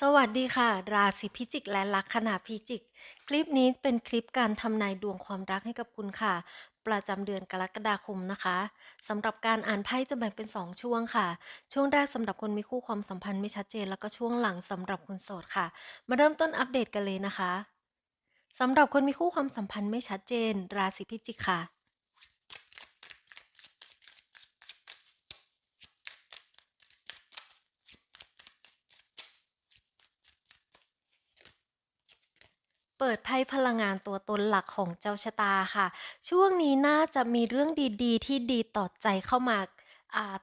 สวัสดีค่ะ ราศีพิจิกและลัคนาพิจิก คลิปนี้เป็นคลิปการทำนายดวงความรักให้กับคุณค่ะ ประจำเดือนกรกฎาคมนะคะสำหรับการอ่านไพ่จะแบ่งเป็น 2 ช่วงค่ะ ช่วงแรกสำหรับคนมีคู่ความสัมพันธ์ไม่ชัดเจน แล้วก็ช่วงหลังสำหรับคนโสดค่ะ มาเริ่มต้นอัปเดตกันเลยนะคะสำหรับคนมีคู่ความสัมพันธ์ไม่ชัดเจน ราศีพิจิกค่ะ เปิดไพ่พลังงานตัวตนหลักของเจ้าชะตาค่ะ ช่วงนี้น่าจะมีเรื่องดีๆ ที่ดีต่อใจเข้ามา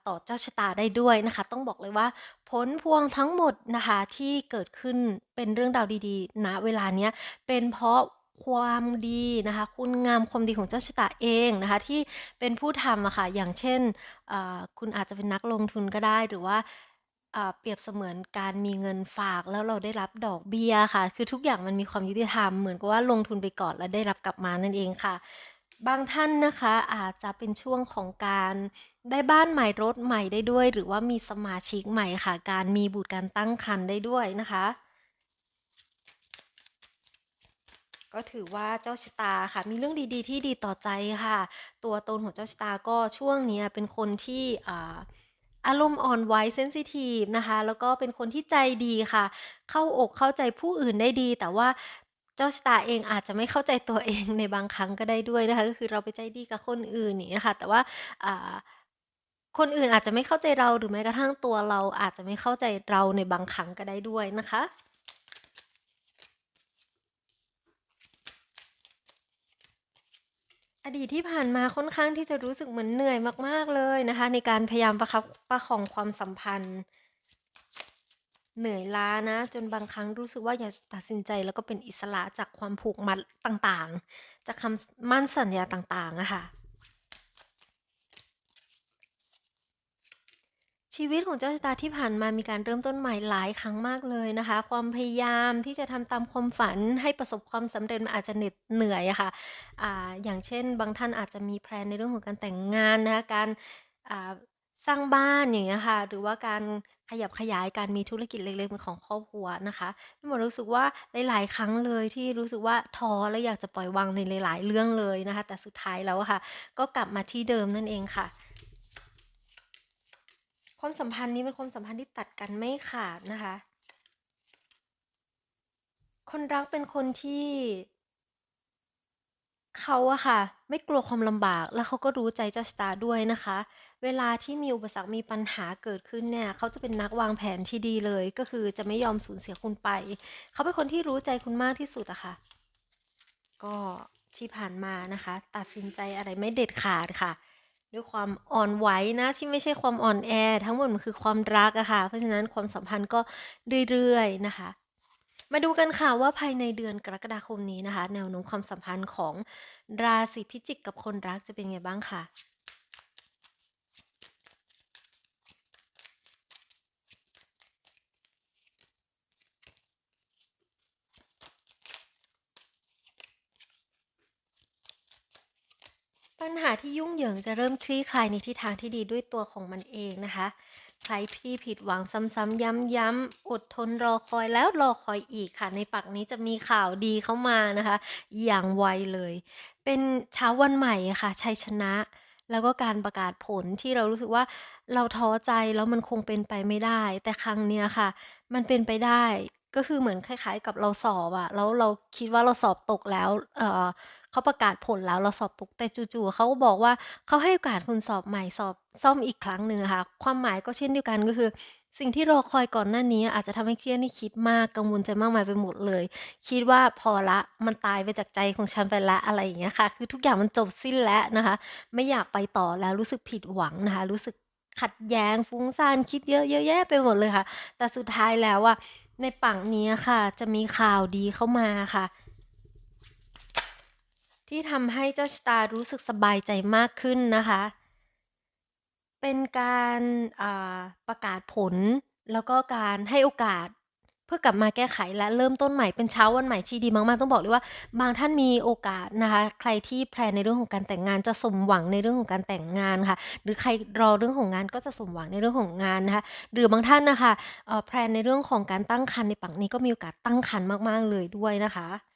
ต่อเจ้าชะตาได้ด้วยนะคะ ต้องบอกเลยว่า ผลพวงทั้งหมดนะคะที่เกิดขึ้นเป็นเรื่องราวดีๆณเวลาเนี้ยเป็นเพราะความดีนะคะ คุณงามความดีของเจ้าชะตาเองนะคะ ที่เป็นผู้ทำอะค่ะอย่างเช่นคุณอาจจะเป็นนักลงทุนก็ได้หรือว่า อ่า เปรียบเสมือนการมีเงินฝาก แล้วเราได้รับดอกเบี้ยค่ะ คือทุกอย่างมันมีความยุติธรรม เหมือนกับว่าลงทุนไปก่อนแล้วได้รับกลับมานั่นเองค่ะ บางท่านนะคะอาจจะเป็นช่วงของการได้บ้านใหม่รถใหม่ได้ด้วย หรือว่ามีสมาชิกใหม่ค่ะ การมีบุตรการตั้งครรภ์ได้ด้วยนะคะ ก็ถือว่าเจ้าชะตาค่ะ มีเรื่องดีๆ ที่ดีต่อใจค่ะ ตัวตนของเจ้าชะตาก็ช่วงเนี้ยเป็นคนที่อ่า อารมณ์อ่อนไหวเซนซิทีฟนะคะ แล้วก็เป็นคนที่ใจดีค่ะ เข้าอกเข้าใจผู้อื่นได้ดี แต่ว่าเจ้าชะตาเองอาจจะไม่เข้าใจตัวเองในบางครั้งก็ได้ด้วยนะคะ ก็คือเราไปใจดีกับคนอื่นนี่นะคะแต่ว่าคนอื่นอาจจะไม่เข้าใจเราหรือแม้กระทั่งตัวเราอาจจะไม่เข้าใจเราในบางครั้งก็ได้ด้วยนะคะ อดีตที่ผ่านมาค่อนข้างที่จะรู้สึกเหมือนเหนื่อยมาก ๆ เลยนะคะ ในการพยายามประคับประคองความสัมพันธ์ เหนื่อยล้านะ จนบางครั้งรู้สึกว่าอยากจะตัดสินใจแล้วก็เป็นอิสระจากความผูกมัดต่างๆ จากคำมั่นสัญญาต่างๆอะค่ะ ชีวิตของเจ้าชะตาที่ผ่านมามีการเริ่มต้นใหม่หลายครั้งมากเลยนะคะ ความพยายามที่จะทำตามความฝันให้ประสบความสำเร็จมันอาจจะเหน็ดเหนื่อยอะค่ะอ่าอย่างเช่น บางท่านอาจจะมีแพลนในเรื่องของการแต่งงานนะคะการอ่าสร้างบ้านอย่างเงี้ยค่ะ หรือว่าการขยับขยายการมีธุรกิจเล็กๆเป็นของครอบครัวนะคะพี่หมอรู้สึกว่าหลาย ๆ ครั้งเลยที่รู้สึกว่าท้อและอยากจะปล่อยวางในหลาย ๆ เรื่องเลยนะคะ แต่สุดท้ายแล้วะค่ะ ก็กลับมาที่เดิมนั่นเองค่ะ ความสัมพันธ์นี้เป็นความสัมพันธ์ที่ตัดกันไม่ขาดนะคะ คนรักเป็นคนที่เขาอะค่ะ ไม่กลัวความลำบากแล้วเขาก็รู้ใจเจ้าชะตาด้วยนะคะ เวลาที่มีอุปสรรคมีปัญหาเกิดขึ้นเนี่ยเขาจะเป็นนักวางแผนที่ดีเลย ก็คือจะไม่ยอมสูญเสียคุณไป เขาเป็นคนที่รู้ใจคุณมากที่สุดอะค่ะ ก็ที่ผ่านมานะคะ ตัดสินใจอะไรไม่เด็ดขาดค่ะ ด้วยความอ่อนไหวนะที่ไม่ใช่ความอ่อนแอ ทั้งหมดมันคือความรักอะค่ะ เพราะฉะนั้นความสัมพันธ์ก็เรื่อยๆนะคะ มาดูกันค่ะว่าภายในเดือนกรกฎาคมนี้นะคะ แนวโน้มความสัมพันธ์ของราศีพิจิกกับคนรักจะเป็นไงบ้างค่ะ ปัญหาที่ยุ่งเหยิงจะเริ่มคลี่คลายในทิศทางที่ดีด้วยตัวของมันเองนะคะ ใครที่ผิดหวังซ้ำๆย้ำๆอดทนรอคอยแล้วรอคอยอีกค่ะ ในปักนี้จะมีข่าวดีเข้ามานะคะ อย่างไวเลย เป็นเช้าวันใหม่ค่ะชัยชนะ แล้วก็การประกาศผลที่เรารู้สึกว่าเราท้อใจแล้วมันคงเป็นไปไม่ได้ แต่ครั้งเนี้ยค่ะ มันเป็นไปได้ ก็คือเหมือนคล้าย ๆ กับเราสอบอะแล้วเราคิดว่าเราสอบตกแล้ว เออเขาประกาศผลแล้วเราสอบตกแต่จู่ๆเขาก็บอกว่าเขาให้โอกาสคุณสอบใหม่สอบซ่อมอีกครั้งหนึ่งอะค่ะ ความหมายก็เช่นเดียวกันก็คือ สิ่งที่รอคอยก่อนหน้านี้ อาจจะทำให้เครียดให้คิดมากกังวลใจมากมายไปหมดเลย คิดว่าพอละมันตายไปจากใจของฉันไปล้วอะไรอย่างเงี้ยค่ะ คือทุกอย่างมันจบสิ้นแล้วนะคะ ไม่อยากไปต่อแล้วรู้สึกผิดหวังนะคะ รู้สึกขัดแย้งฟุ้งซ่านคิดเยอะเยอะแยะไปหมดเลยค่ะ แต่สุดท้ายแล้วอะ ในปังนี้ค่ะ จะมีข่าวดีเข้ามาค่ะ ที่ทำให้เจ้าชะตารู้สึกสบายใจมากขึ้นนะคะ เป็นการประกาศผลแล้วก็การให้โอกาส เพื่อกลับมาแก้ไขและเริ่มต้นใหม่เป็นเช้าวันใหม่ที่ดีมากๆ ต้องบอกเลยว่า บางท่านมีโอกาสนะคะ ใครที่แพลนในเรื่องของการแต่งงานจะสมหวังในเรื่องของการแต่งงานค่ะ หรือใครรอเรื่องของงานก็จะสมหวังในเรื่องของงานนะคะ หรือบางท่านนะคะแพลนในเรื่องของการตั้งครรภ์ในปักนี้ก็มีโอกาสตั้งครรภ์มากๆเลยด้วยนะคะ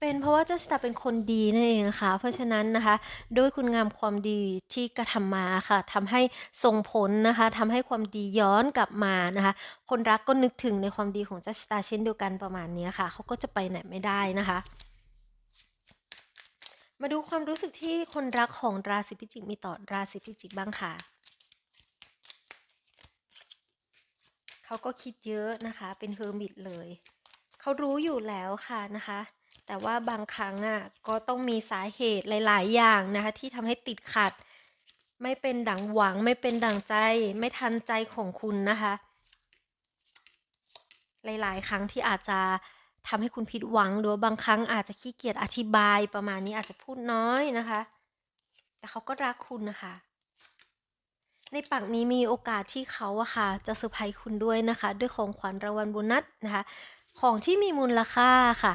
เป็นเพราะว่าเจ้าชะตาเป็นคนดีนั่นเองนะคะเพราะฉะนั้นนะคะด้วยคุณงามความดีที่กระทำมาค่ะทำให้ส่งผลนะคะทำให้ความดีย้อนกลับมานะคะ คนรักก็นึกถึงในความดีของเจ้าชะตาเช่นเดียวกันประมาณนี้ค่ะเขาก็จะไปไหนไม่ได้นะคะมาดูความรู้สึกที่คนรักของราศีพิจิกมีต่อราศีพิจิกบ้างค่ะ เขาก็คิดเยอะนะคะ เป็นเฮอร์มิตเลย เขารู้อยู่แล้วค่ะนะคะ แต่ว่าบางครั้งอะก็ต้องมีสาเหตุหลาย ๆ อย่างนะคะที่ทำให้ติดขัด ไม่เป็นดังหวังไม่เป็นดังใจ ไม่ทันใจของคุณนะคะ หลาย ๆ ครั้งที่อาจจะทำให้คุณผิดหวังหรือว่าบางครั้งอาจจะขี้เกียจอธิบายประมาณนี้อาจจะพูดน้อยนะคะ แต่เขาก็รักคุณนะคะในปักนี้มีโอกาสที่เขาอะค่ะ จะเซอร์ไพรส์คุณด้วยนะคะ ด้วยของขวัญรางวัลโบนัสนะคะ ของที่มีมูลค่าค่ะ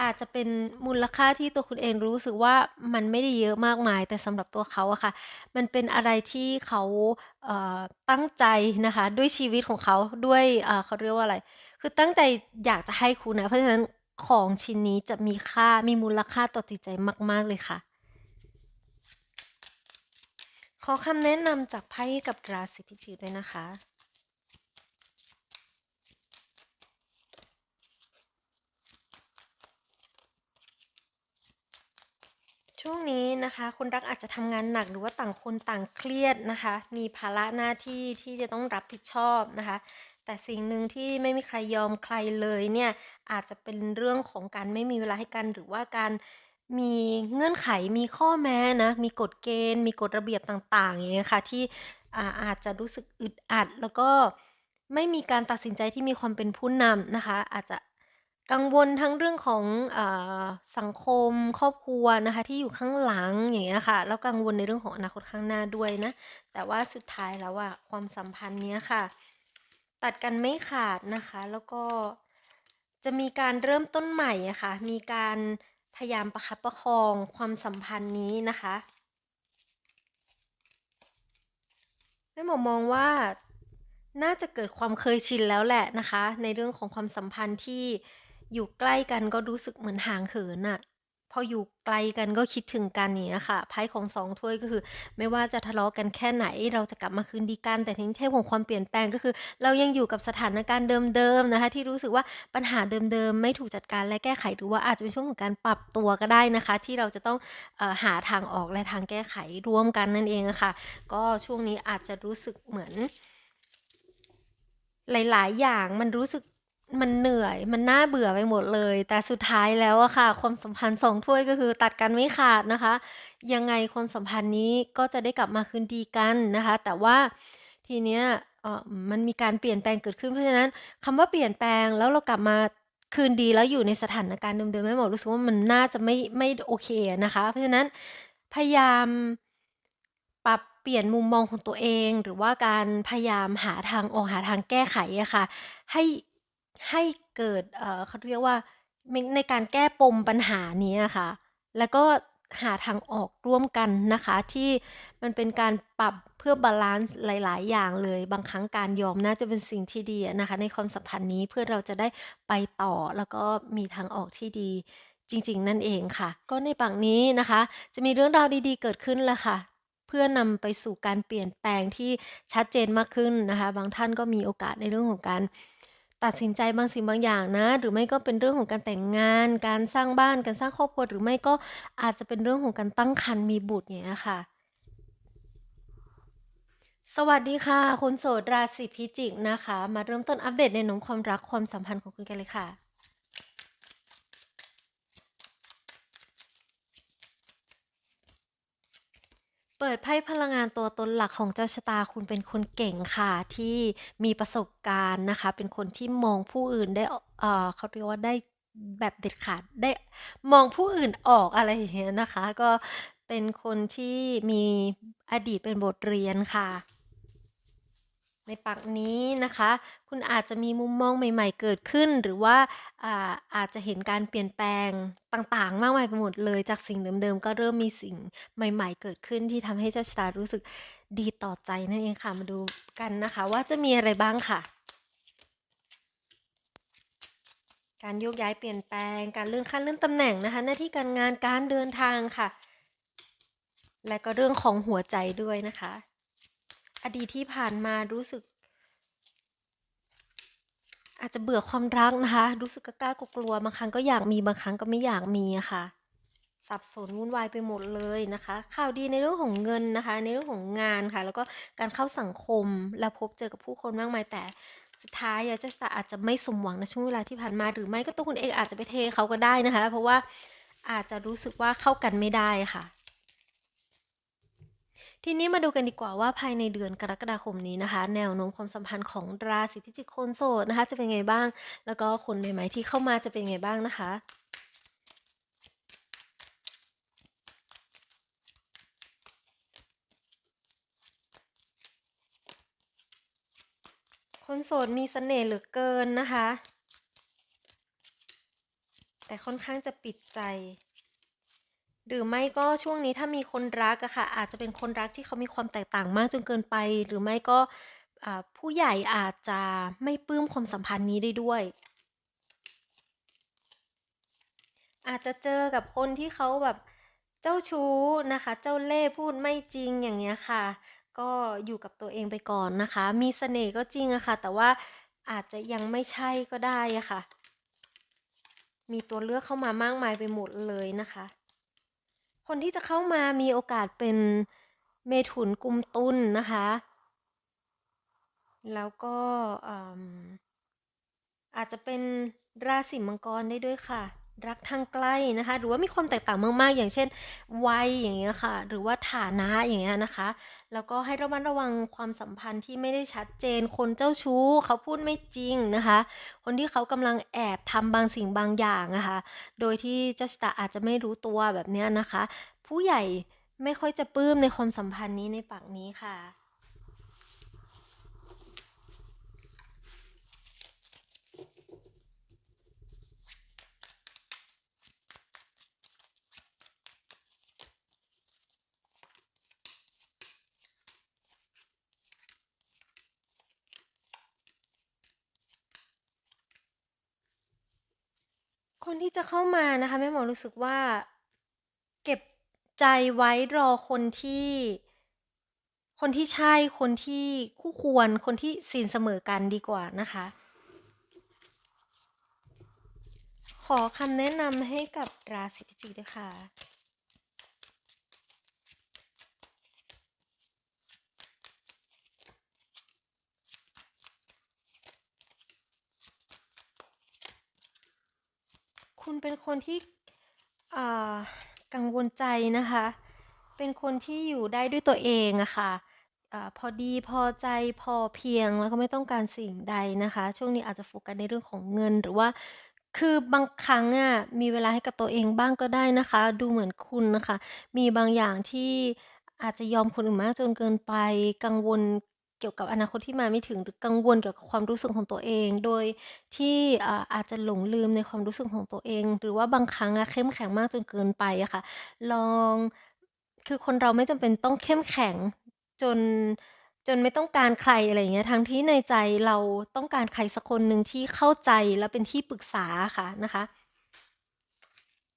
อาจจะเป็นมูลค่าที่ตัวคุณเองรู้สึกว่ามันไม่ได้เยอะมากมาย แต่สำหรับตัวเขาอะค่ะ มันเป็นอะไรที่เขาเอ่อตั้งใจนะคะ ด้วยชีวิตของเขาด้วยเอ่อเขาเรียกว่าอะไร คือตั้งใจอยากจะให้คุณนะ เพราะฉะนั้นของชิ้นนี้จะมีค่ามีมูลค่าต่อจิตใจมาก ๆ เลยค่ะ ขอคำแนะนำจากไพ่กับราศีพิจิกด้วยนะคะ ช่วงนี้นะคะคนรักอาจจะทำงานหนักหรือว่าต่างคนต่างเครียดนะคะ มีภาระหน้าที่ที่จะต้องรับผิดชอบนะคะ แต่สิ่งหนึ่งที่ไม่มีใครยอมใครเลยเนี่ยอาจจะเป็นเรื่องของการไม่มีเวลาให้กันหรือว่าการมีเงื่อนไขมีข้อแม้นะมีกฎเกณฑ์ มีกฎระเบียบต่างๆอย่างเงี้ยค่ะที่อาอาจจะรู้สึกอึดอัด แล้วก็ไม่มีการตัดสินใจที่มีความเป็นผู้นำนะคะ อาจจะ กังวลทั้งเรื่องของอาสังคม ครอบครัวนะคะ ที่อยู่ข้างหลัง อย่างเงี้ยค่ะ แล้วกังวลในเรื่องของอนาคตข้างหน้าด้วยนะ แต่ว่าสุดท้ายแล้วอะ ความสัมพันธ์เนี้ยค่ะ ตัดกันไม่ขาดนะคะ แล้วก็ จะมีการเริ่มต้นใหม่อะค่ะ มีการพยายามประคับประคองความสัมพันธ์นี้นะคะ แม่หมอมองว่า น่าจะเกิดความเคยชินแล้วแหละนะคะ ในเรื่องของความสัมพันธ์ที่ อยู่ใกล้กันก็รู้สึกเหมือนห่างเหินอะพออยู่ไกลกันก็คิดถึงกันอย่างเนี้ยค่ะไพ่ของสองถ้วยก็คือ ไม่ว่าจะทะเลาะกันแค่ไหน เราจะกลับมาคืนดีกัน แต่ทีนี้เทพของความเปลี่ยนแปลงก็คือ เรายังอยู่กับสถานการณ์เดิมๆนะคะ ที่รู้สึกว่าปัญหาเดิมๆไม่ถูกจัดการและแก้ไขหรือว่าอาจจะเป็นช่วงของการปรับตัวก็ได้นะคะ ที่เราจะต้องอหาทางออกและทางแก้ไขร่วมกันนั่นเองะค่ะ ก็ช่วงนี้อาจจะรู้สึกเหมือน หลาย ๆ อย่างมันรู้สึก มันเหนื่อย มันน่าเบื่อไปหมดเลย แต่สุดท้ายแล้วอะค่ะ ความสัมพันธ์สองถ้วยก็คือตัดกันไม่ขาดนะคะ ยังไงความสัมพันธ์นี้ก็จะได้กลับมาคืนดีกันนะคะ แต่ว่าทีเนี้ยเออมันมีการเปลี่ยนแปลงเกิดขึ้นเพราะฉะนั้นคำว่าเปลี่ยนแปลงแล้วเรากลับมาคืนดีแล้วอยู่ในสถานการณ์เดิมๆไม่หมดรู้สึกว่ามันน่าจะไม่ไม่โอเคนะคะ เพราะฉะนั้นพยายามปรับเปลี่ยนมุมมองของตัวเอง หรือว่าการพยายามหาทางออกหาทางแก้ไขอะค่ะ ให้ ให้เกิดเเขาเรียกว่าในการแก้ปมปัญหานี้อะค่ะแล้วก็หาทางออกร่วมกันนะคะ ที่มันเป็นการปรับเพื่อบาลานซ์หลาย ๆ อย่างเลย บางครั้งการยอมน่าจะเป็นสิ่งที่ดีนะคะ ในความสัมพันธ์นี้เพื่อเราจะได้ไปต่อแล้วก็มีทางออกที่ดีจริง ๆ นั่นเองค่ะ ก็ในปักนี้นะคะ จะมีเรื่องราวดี ๆ เกิดขึ้นแหละค่ะ เพื่อนำไปสู่การเปลี่ยนแปลงที่ชัดเจนมากขึ้นนะคะ บางท่านก็มีโอกาสในเรื่องของการ ตัดสินใจบางสิ่งบางอย่างนะ หรือไม่ก็เป็นเรื่องของการแต่งงาน การสร้างบ้านการสร้างครอบครัวหรือไม่ก็อาจจะเป็นเรื่องของการตั้งครรภ์มีบุตรอย่างเงี้ยค่ะ สวัสดีค่ะคุณโสดราศีพิจิกนะคะ มาเริ่มต้นอัปเดตในนมความรักความสัมพันธ์ของคุณกันเลยค่ะ เปิดไพ่พลังงานตัวตนหลักของเจ้าชะตาคุณเป็นคนเก่งค่ะ ที่มีประสบการณ์นะคะ เป็นคนที่มองผู้อื่นได้เอ่อเขาเรียกว่าได้แบบเด็ดขาดได้มองผู้อื่นออกอะไรอย่างเงี้ยนะคะ ก็เป็นคนที่มีอดีตเป็นบทเรียนค่ะ ในปักนี้นะคะ คุณอาจจะมีมุมมองใหม่ ๆ เกิดขึ้น หรือว่าอาอาจจะเห็นการเปลี่ยนแปลงต่างๆ มากมายไปหมดเลย จากสิ่งเดิมๆ ก็เริ่มมีสิ่งใหม่ ๆ เกิดขึ้นที่ทำให้เจ้าชะตารู้สึกดีต่อใจนั่นเองค่ะ มาดูกันนะคะ ว่าจะมีอะไรบ้างค่ะ การโยกย้ายเปลี่ยนแปลง การเลื่อนขั้นเลื่อนตำแหน่งนะคะ หน้าที่การงานการเดินทางค่ะ และก็เรื่องของหัวใจด้วยนะคะ อดีตที่ผ่านมารู้สึก อาจจะเบื่อความรักนะคะ รู้สึกกล้ากกลัวบางครั้งก็อยากมีบางครั้งก็ไม่อยากมีะค่ะสับสนวุ่นวายไปหมดเลยนะคะ ข่าวดีในเรื่องของเงินนะคะ ในเรื่องของงานค่ะ แล้วก็การเข้าสังคมและพบเจอกับผู้คนมากมายแต่สุดท้ายอะเจ้าชะตาอาจจะไม่สมหวังในช่วงเวลาที่ผ่านมาหรือไม่ก็ตัวคุณเองอาจจะไปเทเขาก็ได้นะคะ เพราะว่าอาจจะรู้สึกว่าเข้ากันไม่ได้ค่ะ ทีนี้มาดูกันดีกว่าว่าภายในเดือนกรกฎาคมนี้นะคะ แนวโน้มความสัมพันธ์ของราศีพิจิกคนโสดนะคะ จะเป็นไงบ้าง แล้วก็คนใหม่ๆที่เข้ามาจะเป็นไงบ้างนะคะคนโสดมีเสน่ห์เหลือเกินนะคะ แต่ค่อนข้างจะปิดใจ หรือไม่ก็ช่วงนี้ถ้ามีคนรักอะค่ะ อาจจะเป็นคนรักที่เขามีความแตกต่างมากจนเกินไป หรือไม่ก็อ่าผู้ใหญ่อาจจะไม่ปลื้มความสัมพันธ์นี้ได้ด้วย อาจจะเจอกับคนที่เขาแบบเจ้าชู้นะคะ เจ้าเล่ห์พูดไม่จริงอย่างเงี้ยค่ะ ก็อยู่กับตัวเองไปก่อนนะคะ มีเสน่ห์ก็จริงอะค่ะ แต่ว่าอาจจะยังไม่ใช่ก็ได้อะค่ะ มีตัวเลือกเข้ามามากมายไปหมดเลยนะคะ คนที่จะเข้ามามีโอกาสเป็นเมถุนกุมตุลนะคะ แล้วก็อาจจะเป็นราศีมังกรได้ด้วยค่ะ รักทางใกล้นะคะ หรือว่ามีความแตกต่างมากๆ อย่างเช่น วัยอย่างเงี้ยค่ะ หรือว่าฐานะอย่างเงี้ยนะคะ แล้วก็ให้ระมัดระวังความสัมพันธ์ที่ไม่ได้ชัดเจน คนเจ้าชู้เขาพูดไม่จริงนะคะ คนที่เขากำลังแอบทำบางสิ่งบางอย่างนะคะ โดยที่เจ้าชะตาอาจจะไม่รู้ตัวแบบเนี้ยนะคะ ผู้ใหญ่ไม่ค่อยจะปลื้มในความสัมพันธ์นี้ในปักนี้ค่ะ คนที่จะเข้ามานะคะแม่หมอรู้สึกว่า เก็บใจไว้รอคนที่ คนที่ใช่คนที่คู่ควรคนที่ศีลเสมอกันดีกว่านะคะ ขอคำแนะนำให้กับราศีพิจิกด้วยค่ะ คุณเป็นคนที่กังวลใจนะคะ เป็นคนที่อยู่ได้ด้วยตัวเองอะค่ะอาพอดีพอใจพอเพียงแล้วก็ไม่ต้องการสิ่งใดนะคะ ช่วงนี้อาจจะโฟกัสในเรื่องของเงินหรือว่าคือบางครั้งอะมีเวลาให้กับตัวเองบ้างก็ได้นะคะ ดูเหมือนคุณนะคะ มีบางอย่างที่อาจจะยอมคนอื่นมากจนเกินไป กังวล เกี่ยวกับอนาคตที่มาไม่ถึงหรือกังวลเกี่ยวกับความรู้สึกของตัวเอง โดยที่อาจจะหลงลืมในความรู้สึกของตัวเอง หรือว่าบางครั้งเข้มแข็งมากจนเกินไปอะค่ะ ลองคือคนเราไม่จำเป็นต้องเข้มแข็งจนจนไม่ต้องการใครอะไรอย่างเงี้ย ทั้งที่ในใจเราต้องการใครสักคนหนึ่งที่เข้าใจและเป็นที่ปรึกษาค่ะนะคะ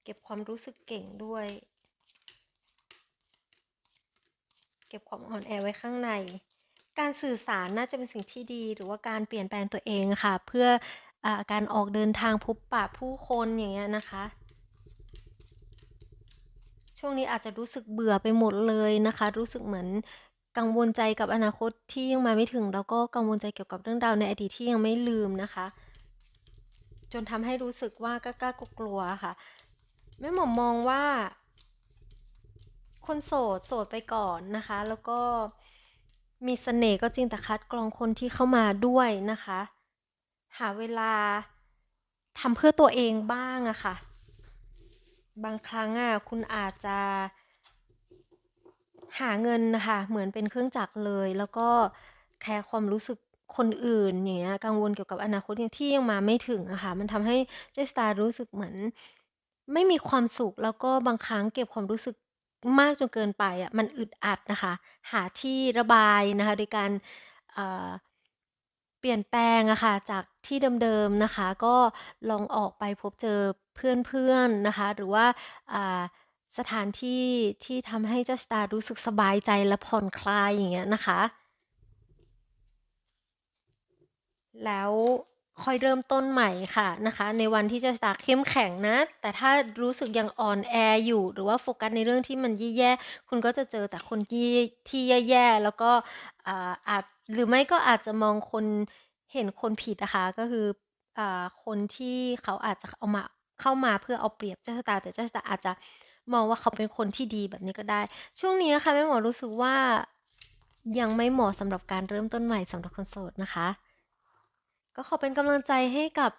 เก็บความรู้สึกเก่งด้วย เก็บความอ่อนแอไว้ข้างใน การสื่อสารน่าจะเป็นสิ่งที่ดี หรือว่าการเปลี่ยนแปลงตัวเองค่ะ เพื่ออาการออกเดินทางพบปะผู้คนอย่างเงี้ยนะคะ ช่วงนี้อาจจะรู้สึกเบื่อไปหมดเลยนะคะ รู้สึกเหมือนกังวลใจกับอนาคตที่ยังมาไม่ถึง แล้วก็กังวลใจเกี่ยวกับเรื่องราวในอดีตที่ยังไม่ลืมนะคะ จนทำให้รู้สึกว่ากล้ากลัวค่ะแม่หมอมองว่า คนโสดโสดไปก่อนนะคะ แล้วก็ มีเสน่ห์ก็จริงแต่คัดกรองคนที่เข้ามาด้วยนะคะ หาเวลาทำเพื่อตัวเองบ้างอะค่ะ บางครั้งอะคุณอาจจะหาเงินนะคะเหมือนเป็นเครื่องจักรเลย แล้วก็แคร์ความรู้สึกคนอื่นอย่างเงี้ยกังวลเกี่ยวกับอนาคตที่ยังมาไม่ถึงอะค่ะมันทำให้เจสตารู้สึกเหมือน ไม่มีความสุขแล้วก็บางครั้งเก็บความรู้สึก มากจนเกินไปอะมันอึดอัดนะคะ หาที่ระบายนะคะ โดยการเเปลี่ยนแปลงอะค่ะจากที่เดิมๆนะคะ ก็ลองออกไปพบเจอเพื่อนๆนะคะ หรือว่าอ่าสถานที่ที่ทำให้เจ้าสตาร์รู้สึกสบายใจและผ่อนคลายอย่างเงี้ยนะคะ แล้ว ค่อยเริ่มต้นใหม่ค่ะนะคะ ในวันที่จะสตาร์เข้มแข็งนะ แต่ถ้ารู้สึกยังอ่อนแออยู่ หรือว่าโฟกัสในเรื่องที่มันแย่ๆคุณก็จะเจอแต่คนที่ที่แย่ๆแล้วก็อาอาจหรือไม่ก็อาจจะมองคนเห็นคนผิดนะคะ ก็คืออ่าคนที่เขาอาจจะเอามาเข้ามาเพื่อเอาเปรียบเจ้าชะตา แต่เจ้าชะตาอาจจะมองว่าเขาเป็นคนที่ดีแบบนี้ก็ได้ ช่วงนี้ค่ะแม่หมอรู้สึกว่ายังไม่เหมาะสำหรับการเริ่มต้นใหม่สำหรับคนโสดนะคะ ก็ขอเป็นกำลังใจให้กับ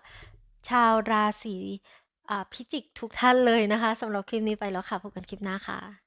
ชาวราศีพิจิกทุกท่านเลยนะคะสำหรับคลิปนี้ไปแล้วค่ะพบกันคลิปหน้าค่ะ